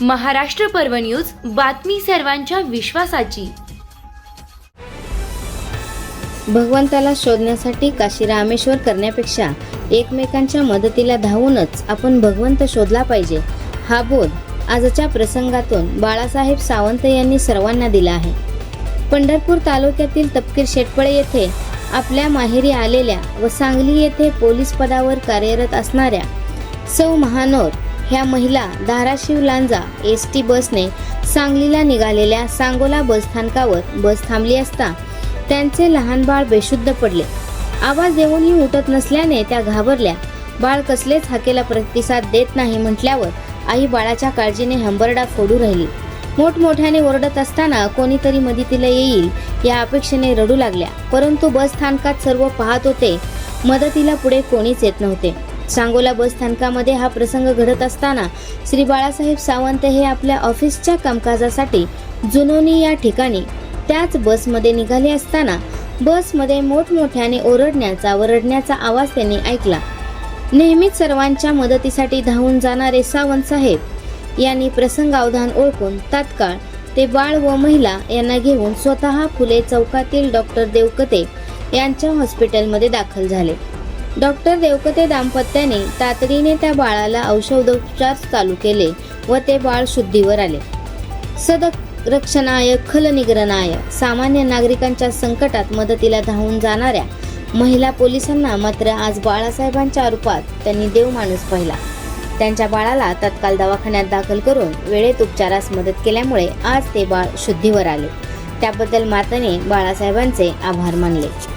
महाराष्ट्र पर्व न्यूज बातमी सर्वांच्या विश्वासाची. भगवंताला शोधण्यासाठी काशी रामेश्वर करण्यापेक्षा एकमेकांच्या मदतीला धावूनच आपण भगवंत शोधला पाहिजे हा बोध आजच्या प्रसंगातून बाळासाहेब सावंत यांनी सर्वांना दिला आहे. पंढरपूर तालुक्यातील तपकीर शेटपळे येथे आपल्या माहेरी आलेल्या व सांगली येथे पोलीस पदावर कार्यरत असणाऱ्या सौ महानोर ह्या महिला धाराशिव लांजा एस टी बसने सांगलीला निघालेल्या सांगोला बसस्थानकावर बस थांबली असता त्यांचे लहान बाळ बेशुद्ध पडले. आवाज देऊनही उठत नसल्याने त्या घाबरल्या. बाळ कसलेच हाकेला प्रतिसाद देत नाही म्हटल्यावर आई बाळाच्या काळजीने हंबरडा फोडू राहिली. मोठमोठ्याने ओरडत असताना कोणीतरी मदतीला येईल या अपेक्षेने रडू लागल्या. परंतु बस स्थानकात सर्व पाहत होते. मदतीला पुढे कोणीच येत नव्हते. सांगोला बस स्थानकामध्ये हा प्रसंग घडत असताना श्री बाळासाहेब सावंत हे आपल्या ऑफिसच्या कामकाजासाठी जुनोनी या ठिकाणी त्याच बसमध्ये निघाले असताना बसमध्ये मोठमोठ्याने ओरडण्याचा व रडण्याचा आवाज त्यांनी ऐकला. नेहमीच सर्वांच्या मदतीसाठी धावून जाणारे सावंत साहेब यांनी प्रसंगावधान ओळखून तात्काळ ते बाळ व महिला यांना घेऊन स्वतः फुले चौकातील डॉक्टर देवकते यांच्या हॉस्पिटलमध्ये दाखल झाले. डॉक्टर देवकते दाम्पत्याने तातडीने त्या बाळाला औषधोपचार चालू केले व ते बाळ शुद्धीवर आले. सदक रक्षणाय खलनिग्रनाय सामान्य नागरिकांच्या संकटात मदतीला धावून जाणाऱ्या महिला पोलिसांना मात्र आज बाळासाहेबांच्या रूपात त्यांनी देव माणूस पाहिला. त्यांच्या बाळाला तत्काल दवाखान्यात दाखल करून वेळेत उपचारास मदत केल्यामुळे आज ते बाळ शुद्धीवर आले. त्याबद्दल माताने बाळासाहेबांचे आभार मानले.